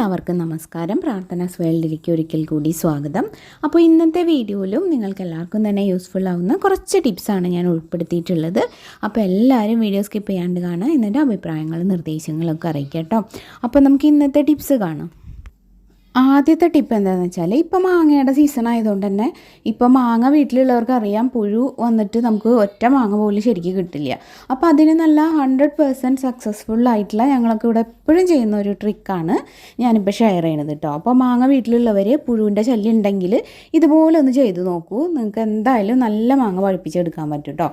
എല്ലാവർക്കും നമസ്കാരം. പ്രാർത്ഥന വേൾഡിലേക്ക് ഒരിക്കൽ കൂടി സ്വാഗതം. അപ്പോൾ ഇന്നത്തെ വീഡിയോയിലും നിങ്ങൾക്ക് എല്ലാവർക്കും തന്നെ യൂസ്ഫുൾ ആവുന്ന കുറച്ച് ടിപ്സാണ് ഞാൻ ഉൾപ്പെടുത്തിയിട്ടുള്ളത്. അപ്പോൾ എല്ലാവരും വീഡിയോ സ്കിപ്പ് ചെയ്യാണ്ട് കാണാം എന്നിട്ട് അഭിപ്രായങ്ങളും നിർദ്ദേശങ്ങളൊക്കെ അറിയിക്കാം കേട്ടോ. അപ്പോൾ നമുക്ക് ഇന്നത്തെ ടിപ്സ് കാണാം. ആദ്യത്തെ ടിപ്പ് എന്താണെന്ന് വെച്ചാൽ ഇപ്പം മാങ്ങയുടെ സീസൺ ആയതുകൊണ്ട് തന്നെ ഇപ്പം മാങ്ങ വീട്ടിലുള്ളവർക്ക് അറിയാം പുഴു വന്നിട്ട് നമുക്ക് ഒറ്റ മാങ്ങ പോലും ശരിക്കും കിട്ടില്ല. അപ്പോൾ അതിന് നല്ല ഹൺഡ്രഡ് പേഴ്സന്റ് സക്സസ്ഫുൾ ആയിട്ടുള്ള ഞങ്ങളൊക്കെ ഇവിടെ എപ്പോഴും ചെയ്യുന്ന ഒരു ട്രിക്കാണ് ഞാനിപ്പോൾ ഷെയർ ചെയ്യണത് കേട്ടോ അപ്പോൾ മാങ്ങ വീട്ടിലുള്ളവർ പുഴുവിന്റെ ശല്യം ഉണ്ടെങ്കിൽ ഇതുപോലെ ഒന്ന് ചെയ്ത് നോക്കൂ. നിങ്ങൾക്ക് എന്തായാലും നല്ല മാങ്ങ പഴുപ്പിച്ചെടുക്കാൻ പറ്റും കേട്ടോ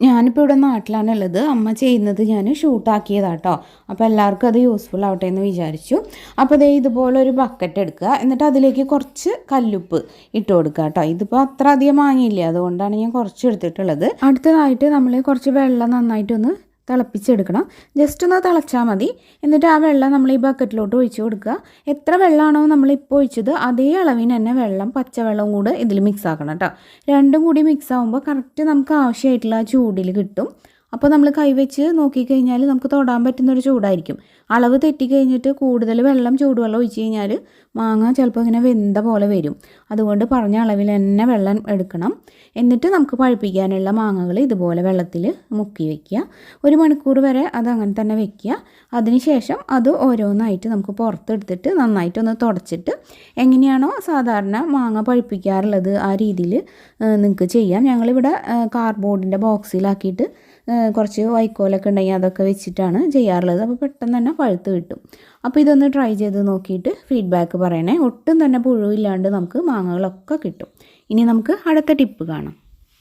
ഞാനിപ്പോൾ ഇവിടെ നാട്ടിലാണ് ഉള്ളത് അമ്മ ചെയ്യുന്നത് ഞാൻ ഷൂട്ടാക്കിയതാട്ടോ. അപ്പോൾ എല്ലാവർക്കും അത് യൂസ്ഫുൾ ആവട്ടെ എന്ന് വിചാരിച്ചു. അപ്പോൾ ദേ ഇതുപോലെ ഒരു ബക്കറ്റ് എടുക്കുക. എന്നിട്ട് അതിലേക്ക് കുറച്ച് കല്ലുപ്പ് ഇട്ട് കൊടുക്കുക കേട്ടോ. ഇതിപ്പോൾ അത്ര അധികം വാങ്ങിയില്ല അതുകൊണ്ടാണ് ഞാൻ കുറച്ച് എടുത്തിട്ടുള്ളത്. അടുത്തതായിട്ട് നമ്മൾ കുറച്ച് വെള്ളം നന്നായിട്ടൊന്ന് തിളപ്പിച്ചെടുക്കണം. ജസ്റ്റ് ഒന്ന് തിളച്ചാൽ മതി. എന്നിട്ട് ആ വെള്ളം നമ്മൾ ഈ ബക്കറ്റിലോട്ട് ഒഴിച്ചു കൊടുക്കുക. എത്ര വെള്ളമാണോ നമ്മൾ ഇപ്പോൾ ഒഴിച്ചത് അതേ അളവിന് തന്നെ വെള്ളം പച്ചവെള്ളവും കൂടെ ഇതിൽ മിക്സ് ആക്കണം കേട്ടോ. രണ്ടും കൂടി മിക്സ് ആകുമ്പോൾ കറക്റ്റ് നമുക്ക് ആവശ്യമായിട്ടുള്ള ചൂടിൽ കിട്ടും. അപ്പോൾ നമ്മൾ കൈവച്ച് നോക്കിക്കഴിഞ്ഞാൽ നമുക്ക് തൊടാൻ പറ്റുന്നൊരു ചൂടായിരിക്കും. അളവ് തെറ്റിക്കഴിഞ്ഞിട്ട് കൂടുതൽ വെള്ളം ചൂടുവെള്ളം ഒഴിച്ച് കഴിഞ്ഞാൽ മാങ്ങ ചിലപ്പോൾ ഇങ്ങനെ വെന്ത പോലെ വരും. അതുകൊണ്ട് പറഞ്ഞ അളവിൽ തന്നെ വെള്ളം എടുക്കണം. എന്നിട്ട് നമുക്ക് പഴുപ്പിക്കാനുള്ള മാങ്ങകൾ ഇതുപോലെ വെള്ളത്തിൽ മുക്കി വയ്ക്കുക ഒരു മണിക്കൂർ വരെ അത് അങ്ങനെ തന്നെ വെക്കുക. അതിനുശേഷം അത് ഓരോന്നായിട്ട് നമുക്ക് പുറത്തെടുത്തിട്ട് നന്നായിട്ടൊന്ന് തുടച്ചിട്ട് എങ്ങനെയാണോ സാധാരണ മാങ്ങ പഴുപ്പിക്കാറുള്ളത് ആ രീതിയിൽ നിങ്ങൾക്ക് ചെയ്യാം. ഞങ്ങളിവിടെ കാർഡ്ബോർഡിന്റെ ബോക്സിലാക്കിയിട്ട് കുറച്ച് വൈക്കോലൊക്കെ ഉണ്ടെങ്കിൽ അതൊക്കെ വെച്ചിട്ടാണ് ചെയ്യാറുള്ളത്. അപ്പോൾ പെട്ടെന്ന് തന്നെ പഴുത്ത് കിട്ടും. അപ്പോൾ ഇതൊന്ന് ട്രൈ ചെയ്ത് നോക്കിയിട്ട് ഫീഡ്ബാക്ക് പറയണേ. ഒട്ടും തന്നെ പുഴുവില്ലാണ്ട് നമുക്ക് മാങ്ങകളൊക്കെ കിട്ടും. ഇനി നമുക്ക് അടുത്ത ടിപ്പ് കാണാം.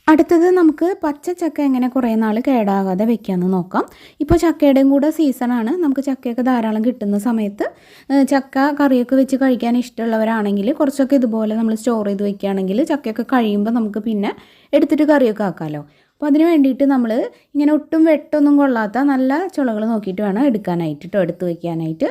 അടുത്തത് നമുക്ക് പച്ച ചക്ക എങ്ങനെ കുറേ നാൾ കേടാകാതെ വെക്കാമെന്ന് നോക്കാം. ഇപ്പോൾ ചക്കയുടെയും കൂടെ സീസണാണ് നമുക്ക് ചക്കയൊക്കെ ധാരാളം കിട്ടുന്ന സമയത്ത് ചക്ക കറിയൊക്കെ വെച്ച് കഴിക്കാൻ ഇഷ്ടമുള്ളവരാണെങ്കിൽ കുറച്ചൊക്കെ ഇതുപോലെ നമ്മൾ സ്റ്റോർ ചെയ്ത് വെക്കുകയാണെങ്കിൽ ചക്കയൊക്കെ കഴിയുമ്പോൾ നമുക്ക് പിന്നെ എടുത്തിട്ട് കറിയൊക്കെ ആക്കാമല്ലോ അപ്പോൾ അതിന് വേണ്ടിയിട്ട് നമ്മൾ ഇങ്ങനെ ഒട്ടും വെട്ടൊന്നും കൊള്ളാത്ത നല്ല ചുളകൾ നോക്കിയിട്ട് വേണം എടുക്കാനായിട്ട് കേട്ടോ എടുത്ത് വയ്ക്കാനായിട്ട്.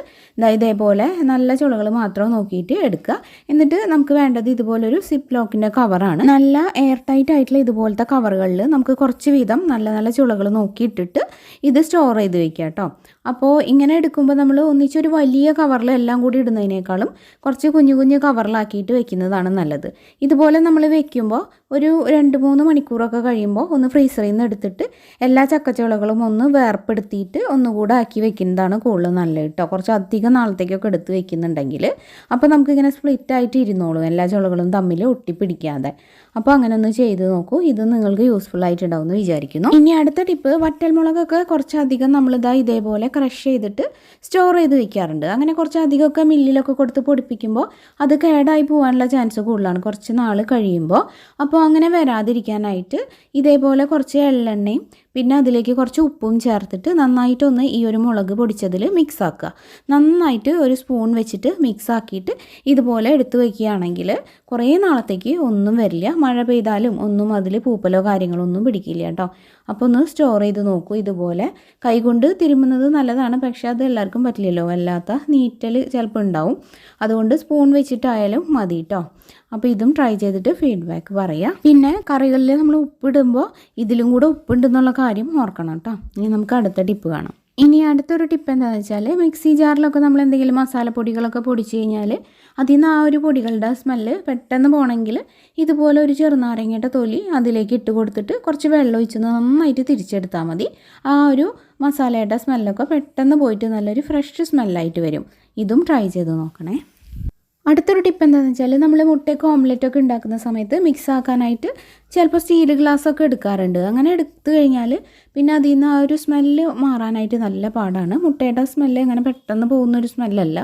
ഇതേപോലെ നല്ല ചുളകൾ മാത്രം നോക്കിയിട്ട് എടുക്കുക. എന്നിട്ട് നമുക്ക് വേണ്ടത് ഇതുപോലൊരു സിപ്പ് ലോക്കിന്റെ കവറാണ് നല്ല എയർ ടൈറ്റ് ആയിട്ടുള്ള ഇതുപോലത്തെ കവറുകളിൽ നമുക്ക് കുറച്ച് വീതം നല്ല നല്ല ചുളകൾ നോക്കിയിട്ടിട്ട് ഇത് സ്റ്റോർ ചെയ്ത് വയ്ക്കുക കേട്ടോ. അപ്പോൾ ഇങ്ങനെ എടുക്കുമ്പോൾ നമ്മൾ ഒന്നിച്ചൊരു വലിയ കവറിൽ എല്ലാം കൂടി ഇടുന്നതിനേക്കാളും കുറച്ച് കുഞ്ഞു കുഞ്ഞു കവറിലാക്കിയിട്ട് വെക്കുന്നതാണ് നല്ലത്. ഇതുപോലെ നമ്മൾ വെക്കുമ്പോൾ ഒരു രണ്ട് മൂന്ന് മണിക്കൂറൊക്കെ കഴിയുമ്പോൾ ഒന്ന് ഫ്രീസറിൽ നിന്ന് എടുത്തിട്ട് എല്ലാ ചക്കച്ചുളകളും ഒന്ന് വേർപ്പെടുത്തിയിട്ട് ഒന്നുകൂടെ ആക്കി വെക്കുന്നതാണ് കൂടുതൽ നല്ലത് കേട്ടോ കുറച്ച് അധികം നാളത്തേക്കൊക്കെ എടുത്ത് വെക്കുന്നുണ്ടെങ്കിൽ അപ്പോൾ നമുക്കിങ്ങനെ സ്പ്ലിറ്റ് ആയിട്ട് ഇരുന്നോളും. എല്ലാ ചുളകളും തമ്മിൽ ഒട്ടിപ്പിടിക്കാതെ. അപ്പോൾ അങ്ങനെ ഒന്ന് ചെയ്ത് നോക്കൂ. ഇത് നിങ്ങൾക്ക് യൂസ്ഫുൾ ആയിട്ടുണ്ടാവും എന്ന് വിചാരിക്കുന്നു. ഇനി അടുത്ത ടിപ്പ് വറ്റൽമുളകൊക്കെ കുറച്ചധികം നമ്മളിതാ ഇതേപോലെ ക്രഷ് ചെയ്തിട്ട് സ്റ്റോർ ചെയ്ത് വെക്കാറുണ്ട്. അങ്ങനെ കുറച്ചധികമൊക്കെ മില്ലിലൊക്കെ കൊടുത്ത് പൊടിപ്പിക്കുമ്പോൾ അത് കേടായി പോകാനുള്ള ചാൻസ് കൂടുതലാണ്. കുറച്ച് നാൾ കഴിയുമ്പോൾ. അപ്പോൾ അങ്ങനെ വരാതിരിക്കാനായിട്ട് ഇതേപോലെ കുറച്ച് എള്ളെണ്ണയും പിന്നെ അതിലേക്ക് കുറച്ച് ഉപ്പും ചേർത്തിട്ട് നന്നായിട്ടൊന്ന് ഈ ഒരു മുളക് പൊടിച്ചതിൽ മിക്സ് ആക്കുക. നന്നായിട്ട് ഒരു സ്പൂൺ വെച്ചിട്ട് മിക്സ് ആക്കിയിട്ട് ഇതുപോലെ എടുത്തു വയ്ക്കുകയാണെങ്കിൽ കുറേ നാളത്തേക്ക് ഒന്നും വരില്ല. മഴ പെയ്താലും ഒന്നും അതിൽ പൂപ്പലോ കാര്യങ്ങളോ ഒന്നും പിടിക്കില്ല കേട്ടോ. അപ്പോൾ ഒന്ന് സ്റ്റോർ ചെയ്ത് നോക്കൂ. ഇതുപോലെ കൈകൊണ്ട് തിരുമുന്നത് നല്ലതാണ്. പക്ഷേ അത് എല്ലാവർക്കും പറ്റില്ലല്ലോ. വല്ലാത്ത നീറ്റൽ ചിലപ്പോൾ ഉണ്ടാവും. അതുകൊണ്ട് സ്പൂൺ വെച്ചിട്ടായാലും മതി കേട്ടോ. അപ്പോൾ ഇതും ട്രൈ ചെയ്തിട്ട് ഫീഡ്ബാക്ക് പറയാം പിന്നെ കറികളിൽ നമ്മൾ ഉപ്പിടുമ്പോൾ ഇതിലും കൂടെ ഉപ്പുണ്ടെന്നുള്ള കാര്യം ഓർക്കണം കേട്ടോ. ഇനി നമുക്ക് അടുത്ത ടിപ്പ് കാണാം. ഇനി അടുത്തൊരു ടിപ്പ് എന്താണെന്ന് വെച്ചാൽ മിക്സി ജാറിലൊക്കെ നമ്മൾ എന്തെങ്കിലും മസാലപ്പൊടികളൊക്കെ പൊടിച്ച് കഴിഞ്ഞാൽ അതിൽ നിന്ന് ആ ഒരു പൊടികളുടെ സ്മെല്ല് പെട്ടെന്ന് പോകണമെങ്കിൽ ഇതുപോലെ ഒരു ചെറുനാരങ്ങയുടെ തൊലി അതിലേക്ക് ഇട്ട് കൊടുത്തിട്ട് കുറച്ച് വെള്ളം ഒഴിച്ച് നന്നായിട്ട് തിരിച്ചെടുത്താൽ മതി. ആ ഒരു മസാലയുടെ സ്മെല്ലൊക്കെ പെട്ടെന്ന് പോയിട്ട് നല്ലൊരു ഫ്രഷ് സ്മെല്ലായിട്ട് വരും. ഇതും ട്രൈ ചെയ്ത് നോക്കണേ. അടുത്തൊരു ടിപ്പ് എന്താണെന്ന് വെച്ചാൽ നമ്മൾ മുട്ടയൊക്കെ ഓംലെറ്റൊക്കെ ഉണ്ടാക്കുന്ന സമയത്ത് മിക്സ് ആക്കാനായിട്ട് ചിലപ്പോൾ സ്റ്റീൽ ഗ്ലാസ് ഒക്കെ എടുക്കാറുണ്ട്. അങ്ങനെ എടുത്തു കഴിഞ്ഞാൽ പിന്നെ അതിൽ നിന്ന് ആ ഒരു സ്മെല്ല് മാറാനായിട്ട് നല്ല പാടാണ്. മുട്ടയുടെ സ്മെല്ല് അങ്ങനെ പെട്ടെന്ന് പോകുന്ന ഒരു സ്മെല്ലല്ല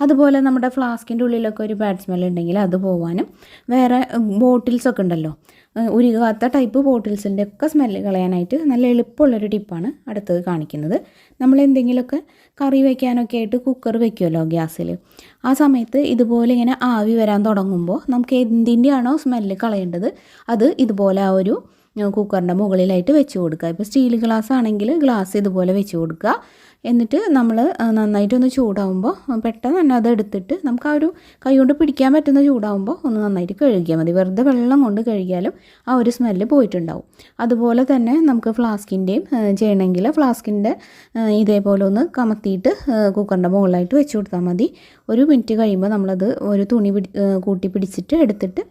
അതുപോലെ നമ്മുടെ ഫ്ലാസ്കിന്റെ ഉള്ളിലൊക്കെ ഒരു ബാഡ് സ്മെല്ല് ഉണ്ടെങ്കിൽ അത് പോവാനും. വേറെ ബോട്ടിൽസ് ഒക്കെ ഉണ്ടല്ലോ. ഉരുകാത്ത ടൈപ്പ് ബോട്ടിൽസിന്റെ ഒക്കെ സ്മെല്ല് കളയാനായിട്ട് നല്ല എളുപ്പമുള്ളൊരു ടിപ്പാണ് അടുത്തത് കാണിക്കുന്നത്. നമ്മൾ എന്തെങ്കിലുമൊക്കെ കറി വയ്ക്കാനൊക്കെ ആയിട്ട് കുക്കർ വെക്കുമല്ലോ ഗ്യാസിൽ ആ സമയത്ത് ഇതുപോലെ ഇങ്ങനെ ആവി വരാൻ തുടങ്ങുമ്പോൾ നമുക്ക് എന്തിന്റെയാണോ സ്മെല്ല് കളയേണ്ടത്? അത് ഇതുപോലെ ആ ഒരു കുക്കറിന്റെ മുകളിലായിട്ട് വെച്ച് കൊടുക്കുക. ഇപ്പോൾ സ്റ്റീൽ ഗ്ലാസ് ആണെങ്കിൽ ഗ്ലാസ് ഇതുപോലെ വെച്ച് കൊടുക്കുക. എന്നിട്ട് നമ്മൾ നന്നായിട്ടൊന്ന് ചൂടാവുമ്പോൾ പെട്ടെന്ന് തന്നെ അത് എടുത്തിട്ട് നമുക്ക് ആ ഒരു കൈ കൊണ്ട് പിടിക്കാൻ പറ്റുന്ന ചൂടാവുമ്പോൾ ഒന്ന് നന്നായിട്ട് കഴുകിയാൽ മതി. വെറുതെ വെള്ളം കൊണ്ട് കഴുകിയാലും ആ ഒരു സ്മെല്ല് പോയിട്ടുണ്ടാവും. അതുപോലെ തന്നെ നമുക്ക് ഫ്ലാസ്കിന്റെയും ചെയ്യണമെങ്കിൽ ഫ്ലാസ്കിന്റെ ഇതേപോലെ ഒന്ന് കമത്തിയിട്ട് കുക്കറിന്റെ മുകളിലായിട്ട് വെച്ച് കൊടുത്താൽ മതി. ഒരു മിനിറ്റ് കഴിയുമ്പോൾ നമ്മളത് ഒരു തുണി പിടി കൂട്ടി പിടിച്ചിട്ട് എടുത്തിട്ട്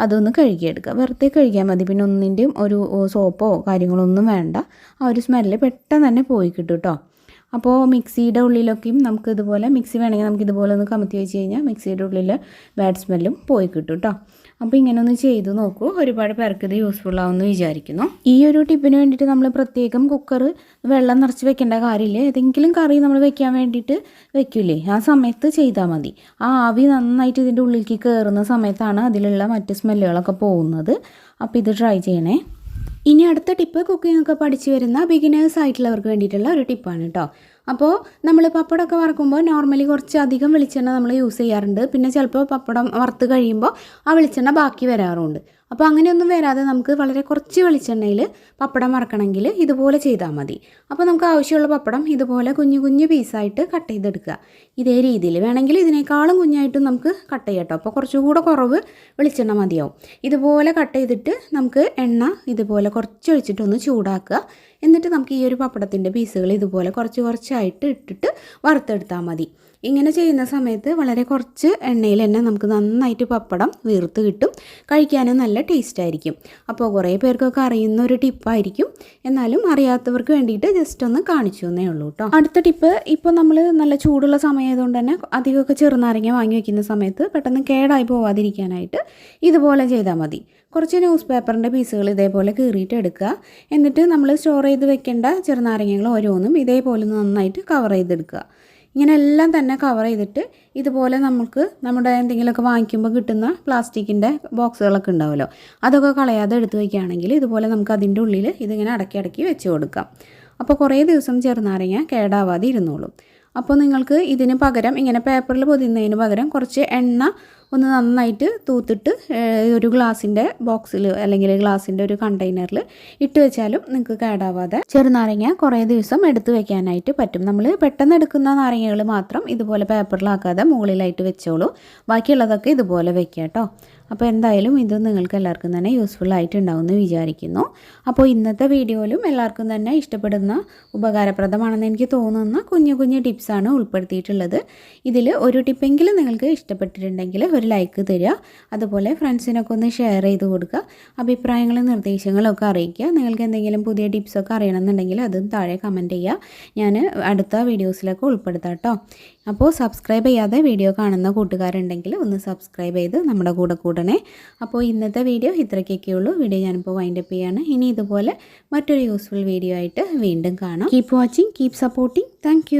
അതൊന്ന് കഴുകിയെടുക്കുക. വെറുതെ കഴുകിയാൽ മതി. പിന്നെ ഒന്നിന്റെയും ഒരു സോപ്പോ കാര്യങ്ങളൊന്നും വേണ്ട. ആ ഒരു സ്മെല്ല് പെട്ടെന്ന് തന്നെ പോയി കിട്ടും കേട്ടോ അപ്പോൾ മിക്സിയുടെ ഉള്ളിലൊക്കെയും നമുക്ക് ഇതുപോലെ മിക്സി വേണമെങ്കിൽ നമുക്ക് ഇതുപോലെ ഒന്ന് കമത്തി വെച്ച് കഴിഞ്ഞാൽ മിക്സിയുടെ ഉള്ളിൽ ബാഡ് സ്മെല്ലും പോയി കിട്ടും കേട്ടോ അപ്പോൾ ഇങ്ങനെ ഒന്ന് ചെയ്ത് നോക്കൂ. ഒരുപാട് പേർക്ക് ഇത് യൂസ്ഫുൾ ആവുമെന്ന് വിചാരിക്കുന്നു. ഈ ഒരു ടിപ്പിന് വേണ്ടിയിട്ട് നമ്മൾ പ്രത്യേകം കുക്കർ വെള്ളം നിറച്ച് വെക്കേണ്ട കാര്യമില്ല. ഏതെങ്കിലും കറി നമ്മൾ വെക്കാൻ വേണ്ടിയിട്ട് വെക്കില്ലേ ആ സമയത്ത് ചെയ്താൽ മതി. ആ ആവി നന്നായിട്ട് ഇതിന്റെ ഉള്ളിലേക്ക് കയറുന്ന സമയത്താണ് അതിലുള്ള മറ്റ് സ്മെല്ലുകളൊക്കെ പോകുന്നത്. അപ്പോൾ ഇത് ട്രൈ ചെയ്യണേ. ഇനി അടുത്ത ടിപ്പ് കുക്കിംഗ് ഒക്കെ പഠിച്ചു വരുന്ന ബിഗിനേഴ്സ് ആയിട്ടുള്ളവർക്ക് വേണ്ടിയിട്ടുള്ള ഒരു ടിപ്പാണ് കേട്ടോ അപ്പോൾ നമ്മൾ പപ്പടമൊക്കെ വറക്കുമ്പോൾ നോർമലി കുറച്ച് അധികം വെളിച്ചെണ്ണ നമ്മൾ യൂസ് ചെയ്യാറുണ്ട്. പിന്നെ ചിലപ്പോൾ പപ്പടം വറുത്ത് കഴിയുമ്പോൾ ആ വെളിച്ചെണ്ണ ബാക്കി വരാറുണ്ട്. അപ്പോൾ അങ്ങനെയൊന്നും വരാതെ നമുക്ക് വളരെ കുറച്ച് വെളിച്ചെണ്ണയിൽ പപ്പടം വറക്കണമെങ്കിൽ ഇതുപോലെ ചെയ്താൽ മതി. അപ്പോൾ നമുക്ക് ആവശ്യമുള്ള പപ്പടം ഇതുപോലെ കുഞ്ഞു കുഞ്ഞു പീസായിട്ട് കട്ട് ചെയ്തെടുക്കുക. ഇതേ രീതിയിൽ വേണമെങ്കിൽ ഇതിനേക്കാളും കുഞ്ഞായിട്ടും നമുക്ക് കട്ട് ചെയ്യാം കേട്ടോ അപ്പോൾ കുറച്ചുകൂടെ കുറവ് വെളിച്ചെണ്ണ മതിയാവും. ഇതുപോലെ കട്ട് ചെയ്തിട്ട് നമുക്ക് എണ്ണ ഇതുപോലെ കുറച്ച് ഒഴിച്ചിട്ടൊന്ന് ചൂടാക്കുക. എന്നിട്ട് നമുക്ക് ഈ ഒരു പപ്പടത്തിന്റെ പീസുകൾ ഇതുപോലെ കുറച്ച് കുറച്ചായിട്ട് ഇട്ടിട്ട് വറുത്തെടുത്താൽ മതി. ഇങ്ങനെ ചെയ്യുന്ന സമയത്ത് വളരെ കുറച്ച് എണ്ണയിൽ തന്നെ നമുക്ക് നന്നായിട്ട് പപ്പടം വീർത്ത് കിട്ടും. കഴിക്കാനും നല്ല ടേസ്റ്റ് ആയിരിക്കും. അപ്പോൾ കുറേ പേർക്കൊക്കെ അറിയുന്ന ഒരു ടിപ്പായിരിക്കും എന്നാലും അറിയാത്തവർക്ക് വേണ്ടിയിട്ട് ജസ്റ്റ് ഒന്ന് കാണിച്ചു എന്നേ ഉള്ളൂ കേട്ടോ അടുത്ത ടിപ്പ് ഇപ്പോൾ നമ്മൾ നല്ല ചൂടുള്ള സമയമായതുകൊണ്ട് തന്നെ അധികമൊക്കെ ചെറുനാരങ്ങ വാങ്ങി വയ്ക്കുന്ന സമയത്ത് പെട്ടെന്ന് കേടായി പോവാതിരിക്കാനായിട്ട് ഇതുപോലെ ചെയ്താൽ മതി. കുറച്ച് ന്യൂസ് പേപ്പറിന്റെ പീസുകൾ ഇതേപോലെ കീറിയിട്ട് എടുക്കുക. എന്നിട്ട് നമ്മൾ സ്റ്റോർ ചെയ്ത് വെക്കേണ്ട ചെറുനാരങ്ങകൾ ഓരോന്നും ഇതേപോലെ നന്നായിട്ട് കവർ ചെയ്തെടുക്കുക. ഇങ്ങനെ എല്ലാം തന്നെ കവർ ചെയ്തിട്ട് ഇതുപോലെ നമുക്ക് നമ്മുടെ എന്തെങ്കിലുമൊക്കെ വാങ്ങിക്കുമ്പോൾ കിട്ടുന്ന പ്ലാസ്റ്റിക്കിന്റെ ബോക്സുകളൊക്കെ ഉണ്ടാവുമല്ലോ. അതൊക്കെ കളയാതെ എടുത്തു വയ്ക്കുകയാണെങ്കിൽ ഇതുപോലെ നമുക്ക് അതിന്റെ ഉള്ളിൽ ഇതിങ്ങനെ അടക്കി അടക്കി വെച്ച് കൊടുക്കാം. അപ്പോൾ കുറേ ദിവസം ചെറുനാരങ്ങ കേടാവാതെ ഇരുന്നോളും. അപ്പോൾ നിങ്ങൾക്ക് ഇതിന് പകരം ഇങ്ങനെ പേപ്പറിൽ പൊതിയുന്നതിന് പകരം കുറച്ച് എണ്ണ ഒന്ന് നന്നായിട്ട് തൂത്തിട്ട് ഒരു ഗ്ലാസിന്റെ ബോക്സിൽ അല്ലെങ്കിൽ ഗ്ലാസിന്റെ ഒരു കണ്ടെയ്നറിൽ ഇട്ട് വെച്ചാലും നിങ്ങൾക്ക് കേടാവാതെ ചെറുനാരങ്ങ കുറേ ദിവസം എടുത്ത് വെക്കാനായിട്ട് പറ്റും. നമ്മൾ പെട്ടെന്ന് എടുക്കുന്ന നാരങ്ങകൾ മാത്രം ഇതുപോലെ പേപ്പറിലാക്കാതെ മുകളിലായിട്ട് വെച്ചോളൂ. ബാക്കിയുള്ളതൊക്കെ ഇതുപോലെ വെക്കുക കേട്ടോ. അപ്പോൾ എന്തായാലും ഇത് നിങ്ങൾക്ക് എല്ലാവർക്കും തന്നെ യൂസ്ഫുൾ ആയിട്ടുണ്ടാവുമെന്ന് വിചാരിക്കുന്നു. അപ്പോൾ ഇന്നത്തെ വീഡിയോയിലും എല്ലാവർക്കും തന്നെ ഇഷ്ടപ്പെടുന്ന ഉപകാരപ്രദമാണെന്ന് എനിക്ക് തോന്നുന്ന കുഞ്ഞു കുഞ്ഞു ടിപ്സാണ് ഉൾപ്പെടുത്തിയിട്ടുള്ളത്. ഇതിൽ ഒരു ടിപ്പെങ്കിലും നിങ്ങൾക്ക് ഇഷ്ടപ്പെട്ടിട്ടുണ്ടെങ്കിൽ ഒരു ലൈക്ക് തരിക. അതുപോലെ ഫ്രണ്ട്സിനൊക്കെ ഒന്ന് ഷെയർ ചെയ്ത് കൊടുക്കുക. അഭിപ്രായങ്ങളും നിർദ്ദേശങ്ങളും ഒക്കെ അറിയിക്കുക. നിങ്ങൾക്ക് എന്തെങ്കിലും പുതിയ ടിപ്സൊക്കെ അറിയണമെന്നുണ്ടെങ്കിൽ അതും താഴെ കമന്റ് ചെയ്യുക. ഞാൻ അടുത്ത വീഡിയോസിലൊക്കെ ഉൾപ്പെടുത്താം കേട്ടോ അപ്പോൾ സബ്സ്ക്രൈബ് ചെയ്യാതെ വീഡിയോ കാണുന്ന കൂട്ടുകാരുണ്ടെങ്കിൽ ഒന്ന് സബ്സ്ക്രൈബ് ചെയ്ത് നമ്മുടെ കൂടെ കൂടണേ. അപ്പോൾ ഇന്നത്തെ വീഡിയോ ഇത്രയ്ക്കൊക്കെ ഉള്ളൂ. വീഡിയോ ഞാനിപ്പോൾ വൈൻഡപ്പ് ചെയ്യാണ്. ഇനി ഇതുപോലെ മറ്റൊരു യൂസ്ഫുൾ വീഡിയോ ആയിട്ട് വീണ്ടും കാണാം. Keep watching keep supporting thank